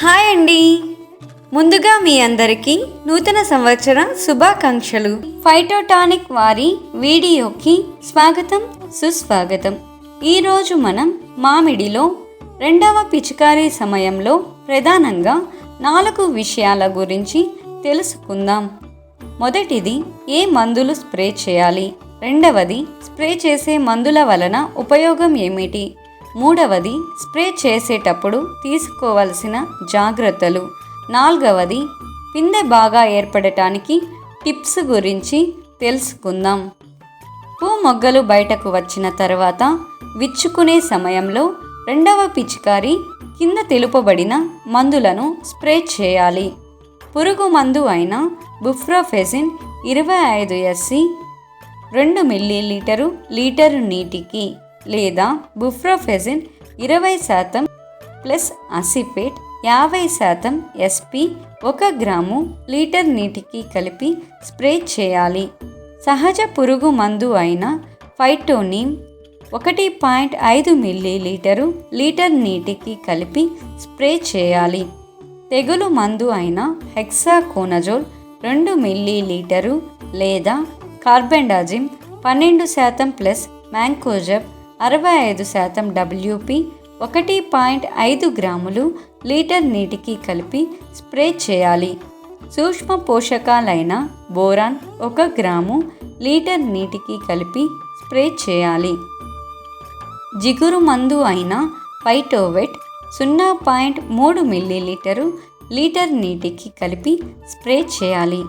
Hi అండి. ముందుగా మీ అందరికీ నూతన సంవత్సర శుభాకాంక్షలు. ఫైటోటానిక్ వారి వీడియోకి స్వాగతం సుస్వాగతం. ఈరోజు మనం మామిడిలో రెండవ పిచికారీ సమయంలో ప్రధానంగా నాలుగు విషయాల గురించి తెలుసుకుందాం. మొదటిది ఏ మందులు స్ప్రే చేయాలి? రెండవది స్ప్రే చేసే మందుల వలన ఉపయోగం ఏమిటి? మూడవది స్ప్రే చేసేటప్పుడు తీసుకోవలసిన జాగ్రత్తలు. నాలుగవది పిందె బాగా ఏర్పడటానికి టిప్స్ గురించి తెలుసుకుందాం. పూ మొగ్గలు బయటకు వచ్చిన తర్వాత విచ్చుకునే సమయంలో రెండవ పిచికారి కింద తెలుపబడిన మందులను స్ప్రే చేయాలి. పురుగు మందు అయిన బుఫ్రోఫెసిన్ ఇరవై ఐదు ఎస్సి రెండు మిల్లీ లీటరు లీటరు నీటికి. లేదా బుఫ్రోఫెజిన్ ఇరవై శాతం ప్లస్ అసిఫేట్ యాభై శాతం ఎస్పి ఒక గ్రాము లీటర్ నీటికి కలిపి స్ప్రే చేయాలి. సహజ పురుగు మందు అయిన ఫైటోనిమ్ ఒకటి పాయింట్ ఐదు మిల్లీ లీటరు లీటర్ నీటికి కలిపి స్ప్రే చేయాలి. తెగులు మందు అయిన హెక్సాకోనజోల్ రెండు మిల్లీ లీటరు లేదా కార్బెండాజిమ్ పన్నెండు శాతం ప్లస్ మ్యాంకోజబ్ అరవై ఐదు శాతం డబ్ల్యూపి ఒకటి పాయింట్ ఐదు గ్రాములు లీటర్ నీటికి కలిపి స్ప్రే చేయాలి. సూక్ష్మ పోషకాలైన బోరాన్ ఒక గ్రాము లీటర్ నీటికి కలిపి స్ప్రే చేయాలి. జిగురు మందు అయిన పైటోవెట్ సున్నా పాయింట్ మూడు మిల్లీలీటరు లీటర్ నీటికి కలిపి స్ప్రే చేయాలి.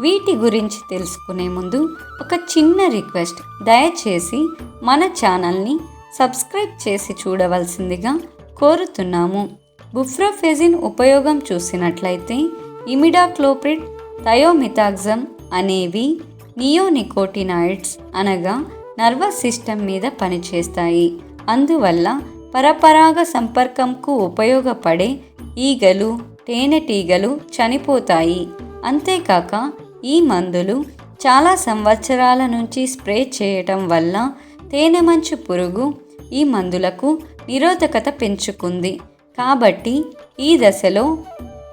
వీటి గురించి తెలుసుకునే ముందు ఒక చిన్న రిక్వెస్ట్. దయచేసి మన ఛానల్ని సబ్స్క్రైబ్ చేసి చూడవలసిందిగా కోరుతున్నాము. బుఫ్రోఫెజిన్ ఉపయోగం చూసినట్లయితే ఇమిడాక్లోప్రిడ్ థయోమితాగ్జమ్ అనేవి నియోనికోటినాయిడ్స్ అనగా నర్వస్ సిస్టమ్ మీద పనిచేస్తాయి. అందువల్ల పరపరాగ సంపర్కంకు ఉపయోగపడే ఈగలు తేనెటీగలు చనిపోతాయి. అంతేకాక ఈ మందులు చాలా సంవత్సరాల నుంచి స్ప్రే చేయటం వల్ల తేనె మంచు పురుగు ఈ మందులకు నిరోధకత పెంచుకుంది. కాబట్టి ఈ దశలో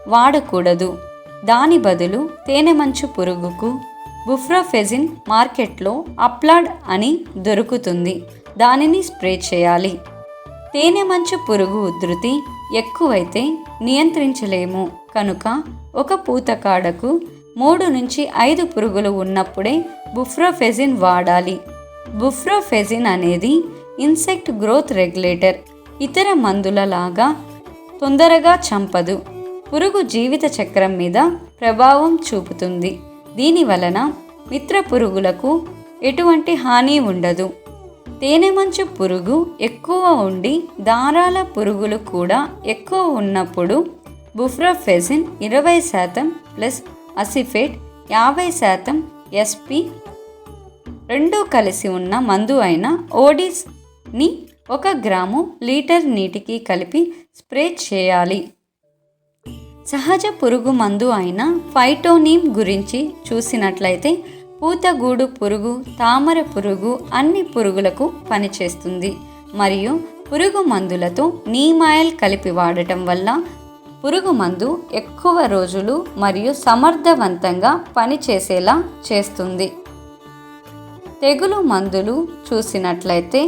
వాడకూడదు. దాని బదులు తేనె మంచు పురుగుకు బుఫ్రోఫెజిన్ మార్కెట్లో అప్లాడ్ అని దొరుకుతుంది. దానిని స్ప్రే చేయాలి. తేనె మంచు పురుగు ఉధృతి ఎక్కువైతే నియంత్రించలేము. కనుక ఒక పూతకాడకు మూడు నుంచి ఐదు పురుగులు ఉన్నప్పుడే బుఫ్రోఫెజిన్ వాడాలి. బుఫ్రోఫెజిన్ అనేది ఇన్సెక్ట్ గ్రోత్ రెగ్యులేటర్ ఇతర మందుల లాగా తొందరగా చంపదు. పురుగు జీవిత చక్రం మీద ప్రభావం చూపుతుంది. దీని వలన మిత్ర పురుగులకు ఎటువంటి హాని ఉండదు. తేనె మంచు పురుగు ఎక్కువ ఉండి దారాల పురుగులు కూడా ఎక్కువ ఉన్నప్పుడు బుఫ్రోఫెజిన్ ఇరవై శాతం ప్లస్ అసిఫేట్ యాభై శాతం ఎస్పి రెండు కలిసి ఉన్న మందు అయిన ఓడిస్ని ఒక గ్రాము లీటర్ నీటికి కలిపి స్ప్రే చేయాలి. సహజ పురుగు మందు అయిన ఫైటోనీమ్ గురించి చూసినట్లయితే పూతగూడు పురుగు తామర పురుగు అన్ని పురుగులకు పనిచేస్తుంది. మరియు పురుగు మందులతో నీమాయిల్ కలిపి వాడటం వల్ల పురుగు మందు ఎక్కువ రోజులు మరియు సమర్థవంతంగా పనిచేసేలా చేస్తుంది. తెగులు మందులు చూసినట్లయితే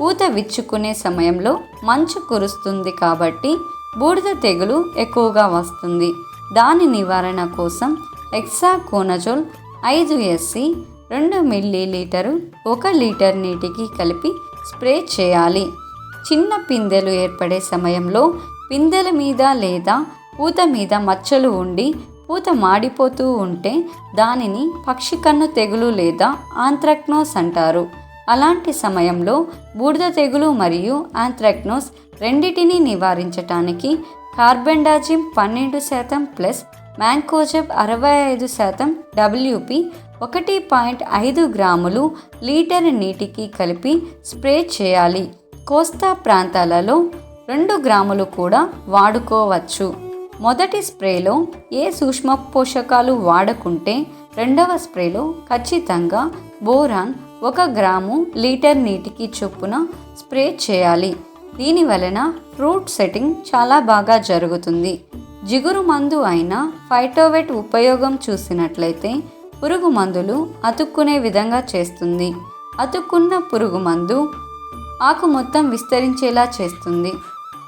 పూత విచ్చుకునే సమయంలో మంచు కురుస్తుంది కాబట్టి బూడిద తెగులు ఎక్కువగా వస్తుంది. దాని నివారణ కోసం ఎక్సాకోనజోల్ ఐదు ఎస్సి రెండు మిల్లీ లీటరు ఒక లీటర్ నీటికి కలిపి స్ప్రే చేయాలి. చిన్న పిందెలు ఏర్పడే సమయంలో పిందెల మీద లేదా పూత మీద మచ్చలు ఉండి పూత మాడిపోతూ ఉంటే దానిని పక్షికన్ను తెగులు లేదా ఆంథ్రాక్నోస్ అంటారు. అలాంటి సమయంలో బూడిద తెగులు మరియు ఆంథ్రాక్నోస్ రెండిటిని నివారించటానికి కార్బెండాజిమ్ పన్నెండు శాతం ప్లస్ మ్యాంకోజబ్ అరవై ఐదు శాతం డబ్ల్యూపి ఒకటి పాయింట్ ఐదు గ్రాములు లీటర్ నీటికి కలిపి స్ప్రే చేయాలి. కోస్తా ప్రాంతాలలో రెండు గ్రాములు కూడా వాడుకోవచ్చు. మొదటి స్ప్రేలో ఏ సూక్ష్మ పోషకాలు వాడకుంటే రెండవ స్ప్రేలో ఖచ్చితంగా బోరాన్ ఒక గ్రాము లీటర్ నీటికి చొప్పున స్ప్రే చేయాలి. దీని వలన ఫ్రూట్ సెట్టింగ్ చాలా బాగా జరుగుతుంది. జిగురు మందు అయిన ఫైటోవెట్ ఉపయోగం చూసినట్లయితే పురుగు మందులు అతుక్కునే విధంగా చేస్తుంది. అతుక్కున్న పురుగు మందు ఆకు మొత్తం విస్తరించేలా చేస్తుంది.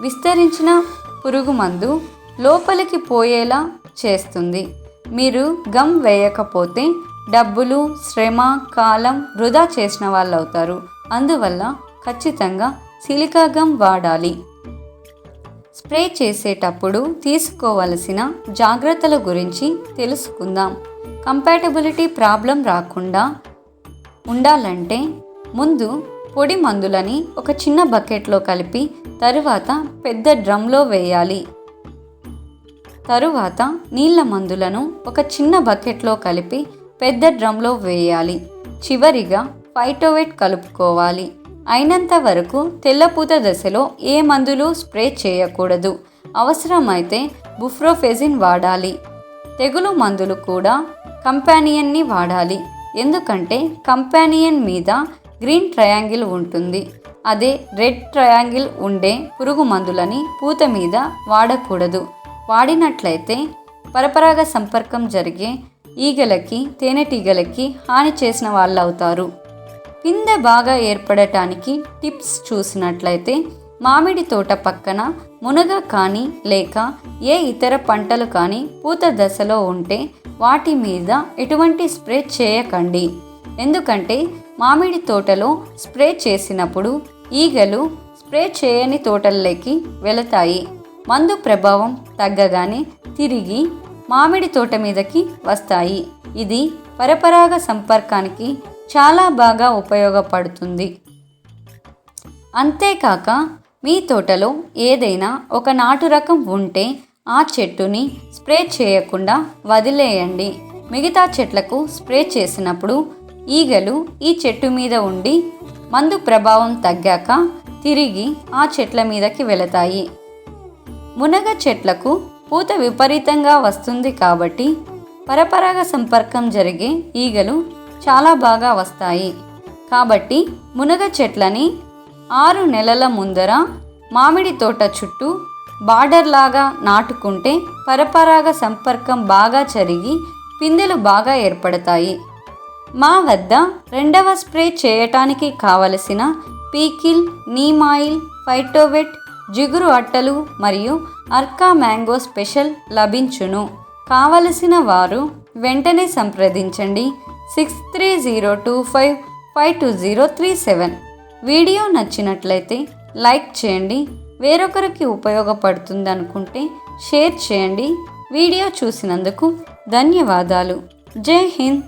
విస్తరించిన పురుగు మందు లోపలికి పోయేలా చేస్తుంది. మీరు గమ్ వేయకపోతే డబ్బులు శ్రమ కాలం వృధా చేసిన వాళ్ళు అవుతారు అందువల్ల ఖచ్చితంగా సిలికా గమ్ వాడాలి. స్ప్రే చేసేటప్పుడు తీసుకోవలసిన జాగ్రత్తల గురించి తెలుసుకుందాం. కంపాటబిలిటీ ప్రాబ్లం రాకుండా ఉండాలంటే ముందు పొడి మందులని ఒక చిన్న బకెట్లో కలిపి తరువాత పెద్ద డ్రమ్లో వేయాలి. తరువాత నీళ్ళ మందులను ఒక చిన్న బకెట్లో కలిపి పెద్ద డ్రమ్లో వేయాలి. చివరిగా ఫైటోవేట్ కలుపుకోవాలి. అయినంత వరకు తెల్లపూత దశలో ఏ మందులు స్ప్రే చేయకూడదు. అవసరమైతే బుఫ్రోఫెజిన్ వాడాలి. తెగులు మందులు కూడా కంపానియన్ని వాడాలి. ఎందుకంటే కంపానియన్ మీద గ్రీన్ ట్రయాంగిల్ ఉంటుంది. అదే రెడ్ ట్రయాంగిల్ ఉండే పురుగు మందులని పూత మీద వాడకూడదు. వాడినట్లయితే పరపరాగ సంపర్కం జరిగే ఈగలకి తేనెటీగలకి హాని చేసిన వాళ్ళు అవుతారు పిందె బాగా ఏర్పడటానికి టిప్స్ చూసినట్లయితే మామిడి తోట పక్కన మునగ కానీ లేక ఏ ఇతర పంటలు కానీ పూత దశలో ఉంటే వాటి మీద ఎటువంటి స్ప్రే చేయకండి. ఎందుకంటే మామిడి తోటలో స్ప్రే చేసినప్పుడు ఈగలు స్ప్రే చేయని తోటల్లోకి వెళతాయి. మందు ప్రభావం తగ్గగానే తిరిగి మామిడి తోట మీదకి వస్తాయి. ఇది పరపరాగ సంపర్కానికి చాలా బాగా ఉపయోగపడుతుంది. అంతేకాక మీ తోటలో ఏదైనా ఒక నాటు రకం ఉంటే ఆ చెట్టుని స్ప్రే చేయకుండా వదిలేయండి. మిగతా చెట్లకు స్ప్రే చేసినప్పుడు ఈగలు ఈ చెట్టు మీద ఉండి మందు ప్రభావం తగ్గాక తిరిగి ఆ చెట్ల మీదకి వెళతాయి. మునగ చెట్లకు పూత విపరీతంగా వస్తుంది కాబట్టి పరపరాగ సంపర్కం జరిగే ఈగలు చాలా బాగా వస్తాయి. కాబట్టి మునగ చెట్లని ఆరు నెలల ముందర మామిడి తోట చుట్టూ బార్డర్ లాగా నాటుకుంటే పరపరాగ సంపర్కం బాగా జరిగి పిందెలు బాగా ఏర్పడతాయి. మా వద్ద రెండవ స్ప్రే చేయటానికి కావలసిన పీకిల్ నీమాయిల్ ఫైటోవెట్ జిగురు అట్టలు మరియు అర్కా మ్యాంగో స్పెషల్ లభించును. కావలసిన వారు వెంటనే సంప్రదించండి. Six three zero two five five two zero three seven video నచ్చినట్లయితే లైక్ చేయండి. వేరొకరికి ఉపయోగపడుతుందనుకుంటే షేర్ చేయండి. వీడియో చూసినందుకు ధన్యవాదాలు. జై హింద్.